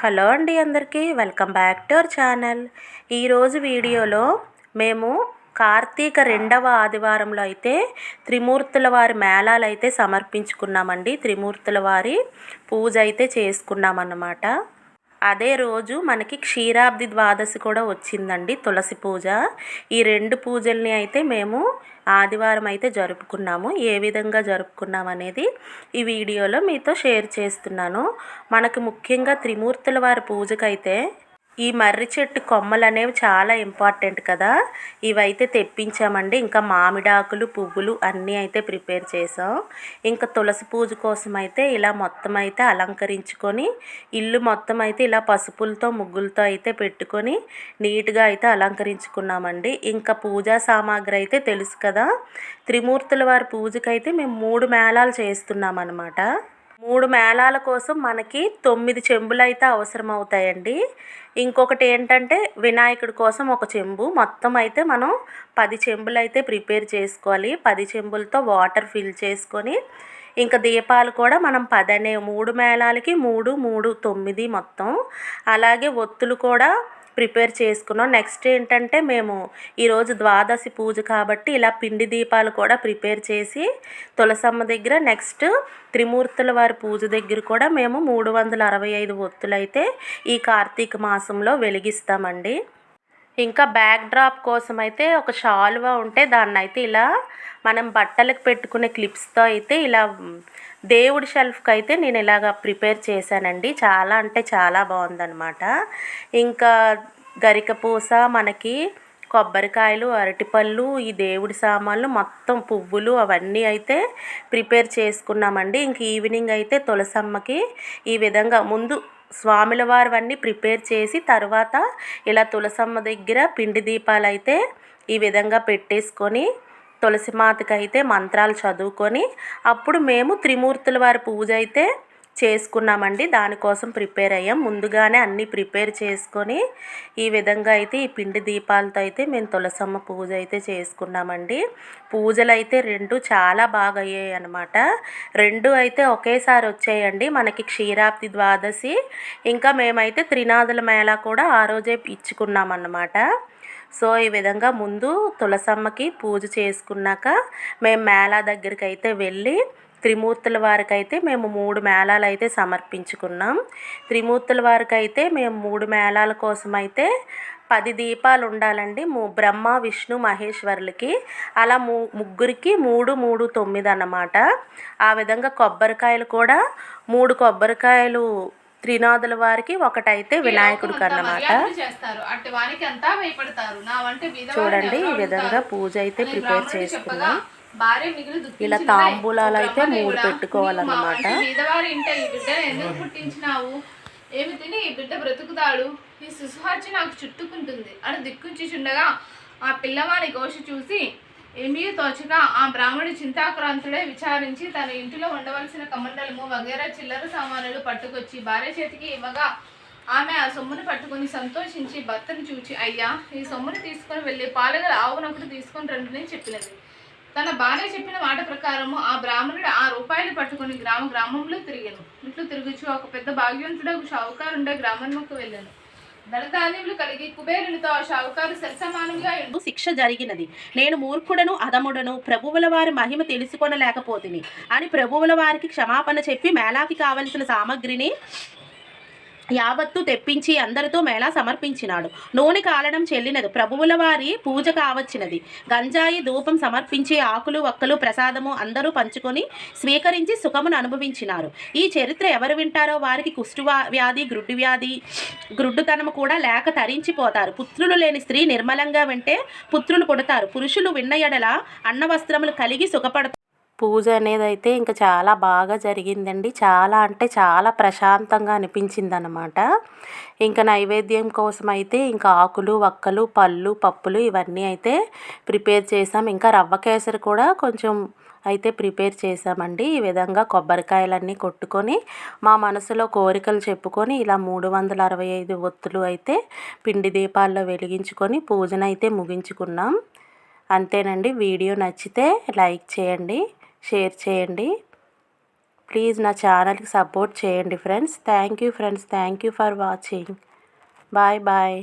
Hello అండి అందరికీ welcome back to our channel. ఈరోజు వీడియోలో మేము కార్తీక రెండవ ఆదివారంలో అయితే త్రిమూర్తుల వారి మేళాలు అయితే సమర్పించుకున్నామండి. త్రిమూర్తుల వారి పూజ అయితే చేసుకున్నామన్నమాట. అదే రోజు మనకి క్షీరాబ్ది ద్వాదశి కూడా వచ్చిందండి తులసి పూజ. ఈ రెండు పూజల్ని అయితే మేము ఆదివారం అయితే జరుపుకున్నాము. ఏ విధంగా జరుపుకున్నాం అనేది ఈ వీడియోలో మీతో షేర్ చేస్తున్నాను. మనకు ముఖ్యంగా త్రిమూర్తుల వారి పూజకైతే ఈ మర్రి చెట్టు కొమ్మలు అనేవి చాలా ఇంపార్టెంట్ కదా. ఇవైతే తెప్పించామండి. ఇంకా మామిడాకులు పువ్వులు అన్నీ అయితే ప్రిపేర్ చేసాం. ఇంకా తులసి పూజ కోసం అయితే ఇలా మొత్తం అయితే అలంకరించుకొని ఇల్లు మొత్తం అయితే ఇలా పసుపులతో ముగ్గులతో అయితే పెట్టుకొని నీట్గా అయితే అలంకరించుకున్నామండి. ఇంకా పూజా సామాగ్రి అయితే తెలుసు కదా. త్రిమూర్తుల వారి పూజకైతే మేము మూడు మేళాలు చేస్తున్నాం అనమాట మూడు మేళాల కోసం మనకి తొమ్మిది చెంబులు అయితే అవసరం అవుతాయండి ఇంకొకటి ఏంటంటే వినాయకుడి కోసం ఒక చెంబు. మొత్తం అయితే మనం పది చెంబులు అయితే ప్రిపేర్ చేసుకోవాలి. పది చెంబులతో వాటర్ ఫిల్ చేసుకొని ఇంకా దీపాలు కూడా మనం పదనే మూడు మేళాలకి మూడు మూడు తొమ్మిది మొత్తం. అలాగే ఒత్తులు కూడా ప్రిపేర్ చేసుకున్నాం. నెక్స్ట్ ఏంటంటే మేము ఈరోజు ద్వాదశి పూజ కాబట్టి ఇలా పిండి దీపాలు కూడా ప్రిపేర్ చేసి తులసమ్మ దగ్గర నెక్స్ట్ త్రిమూర్తుల వారి పూజ దగ్గర కూడా మేము మూడు వందల అరవై ఐదు ఒత్తులైతే ఈ కార్తీక మాసంలో వెలిగిస్తామండి. ఇంకా బ్యాక్ డ్రాప్ కోసం అయితే ఒక షాల్వా ఉంటే దాన్ని అయితే ఇలా మనం బట్టలకు పెట్టుకునే క్లిప్స్తో అయితే ఇలా దేవుడి షెల్ఫ్కి అయితే నేను ఇలాగ ప్రిపేర్ చేశానండి. చాలా అంటే చాలా బాగుందనమాట ఇంకా గరిక పూస మనకి కొబ్బరికాయలు అరటిపళ్ళు ఈ దేవుడి సామాన్లు మొత్తం పువ్వులు అవన్నీ అయితే ప్రిపేర్ చేసుకున్నామండి. ఇంక ఈవినింగ్ అయితే తులసమ్మకి ఈ విధంగా ముందు స్వాముల వారివన్నీ ప్రిపేర్ చేసి తర్వాత ఇలా తులసమ్మ దగ్గర పిండి దీపాలు అయితే ఈ విధంగా పెట్టేసుకొని తులసి మాతకి అయితే మంత్రాలు చదువుకొని అప్పుడు మేము త్రిమూర్తుల వారి పూజ అయితే చేసుకున్నామండి. దానికోసం ప్రిపేర్ అయ్యాం. ముందుగానే అన్నీ ప్రిపేర్ చేసుకొని ఈ విధంగా అయితే ఈ పిండి దీపాలతో అయితే మేము తులసమ్మ పూజ అయితే చేసుకున్నామండి. పూజలు అయితే రెండు చాలా బాగా అయ్యాయి అనమాట రెండు అయితే ఒకేసారి వచ్చాయండి. మనకి క్షీరాబ్ది ద్వాదశి. ఇంకా మేమైతే త్రినాదుల మేళా కూడా ఆ రోజే ఇచ్చుకున్నాం అన్నమాట సో ఈ విధంగా ముందు తులసమ్మకి పూజ చేసుకున్నాక మేము మేళా దగ్గరికి అయితే వెళ్ళి త్రిమూర్తుల వారికి అయితే మేము మూడు మేళాలు అయితే సమర్పించుకున్నాం. త్రిమూర్తుల వారికి అయితే మేము మూడు మేళాల కోసం అయితే పది దీపాలు ఉండాలండి బ్రహ్మ విష్ణు మహేశ్వరులకి అలా ము ముగ్గురికి మూడు మూడు తొమ్మిది అన్నమాట. ఆ విధంగా కొబ్బరికాయలు కూడా మూడు కొబ్బరికాయలు త్రినాథుల వారికి ఒకటైతే వినాయకుడికి అన్నమాట. చూడండి ఈ విధంగా పూజ అయితే ప్రిపేర్ చేసుకున్నాం. ఇలా తాంబూలాలు అయితే మూడు పెట్టుకోవాలన్నమాట. ఏమి తిని ఈ బిడ్డ బ్రతుకుతాడు? ఈ శిశుహత్య నాకు చుట్టుకుంటుంది అని దిక్కుంచుచుండగా ఆ పిల్లవాడి ఘోష చూసి ఏమీ తోచక ఆ బ్రాహ్మణుడు చింతాక్రాంతుడే విచారించి తన ఇంటిలో ఉండవలసిన కమండలము వగేరా చిల్లర సామానులు పట్టుకొచ్చి భార్య చేతికి ఇవ్వగా ఆమె ఆ సొమ్మును పట్టుకుని సంతోషించి భర్తను చూచి అయ్యా ఈ సొమ్మును తీసుకొని వెళ్ళి పాలగల ఆవునప్పుడు తీసుకొని రండి చెప్పినది. తన భార్య చెప్పిన మాట ప్రకారము ఆ బ్రాహ్మణుడు ఆ రూపాయలు పట్టుకుని గ్రామ గ్రామంలో తిరిగాను. ఇట్లు తిరుగుచు ఒక పెద్ద భాగ్యవంతుడు ఒక షావుకారుండే గ్రామంలోకి వెళ్ళాను. ధనధాన్యములు కలిగి కుబేరునితో ఆ షావుకారు సరిసమానంగా శిక్ష జరిగినది. నేను మూర్ఖుడను అధముడను ప్రభువుల వారి మహిమ తెలుసుకొనలేకపోతిని. అని ప్రభువుల వారికి క్షమాపణ చెప్పి మేళాకి కావలసిన సామగ్రిని యావత్తు తెప్పించి అందరితో మేళా సమర్పించినాడు. నూనె కాలడం చెల్లినది. ప్రభువుల వారి పూజ కావచ్చినది. గంజాయి ధూపం సమర్పించి ఆకులు ఒక్కలు ప్రసాదము అందరూ పంచుకొని స్వీకరించి సుఖమును అనుభవించినారు. ఈ చరిత్ర ఎవరు వింటారో వారికి కుష్టు వ్యాధి గ్రుడ్డు వ్యాధి గ్రుడ్డుతనము కూడా లేక తరించిపోతారు. పుత్రులు లేని స్త్రీ నిర్మలంగా వింటే పుత్రులు పుడతారు. పురుషులు విన్న ఎడల అన్న వస్త్రములు కలిగి సుఖపడతారు పూజ అనేది అయితే ఇంకా చాలా బాగా జరిగిందండి. చాలా అంటే చాలా ప్రశాంతంగా అనిపించింది అనమాట ఇంకా నైవేద్యం కోసం అయితే ఇంకా ఆకులు వక్కలు పళ్ళు పప్పులు ఇవన్నీ అయితే ప్రిపేర్ చేసాం. ఇంకా రవ్వ కేసరి కూడా కొంచెం అయితే ప్రిపేర్ చేసామండి. ఈ విధంగా కొబ్బరికాయలన్నీ కొట్టుకొని మా మనసులో కోరికలు చెప్పుకొని ఇలా మూడు వందల అరవై ఐదు ఒత్తులు అయితే పిండి దీపాల్లో వెలిగించుకొని పూజనైతే ముగించుకున్నాం. అంతేనండి. వీడియో నచ్చితే లైక్ చేయండి. షేర్ చేయండి. ప్లీజ్ నా ఛానల్కి సపోర్ట్ చేయండి friends. Thank you friends. Thank you for watching. Bye bye.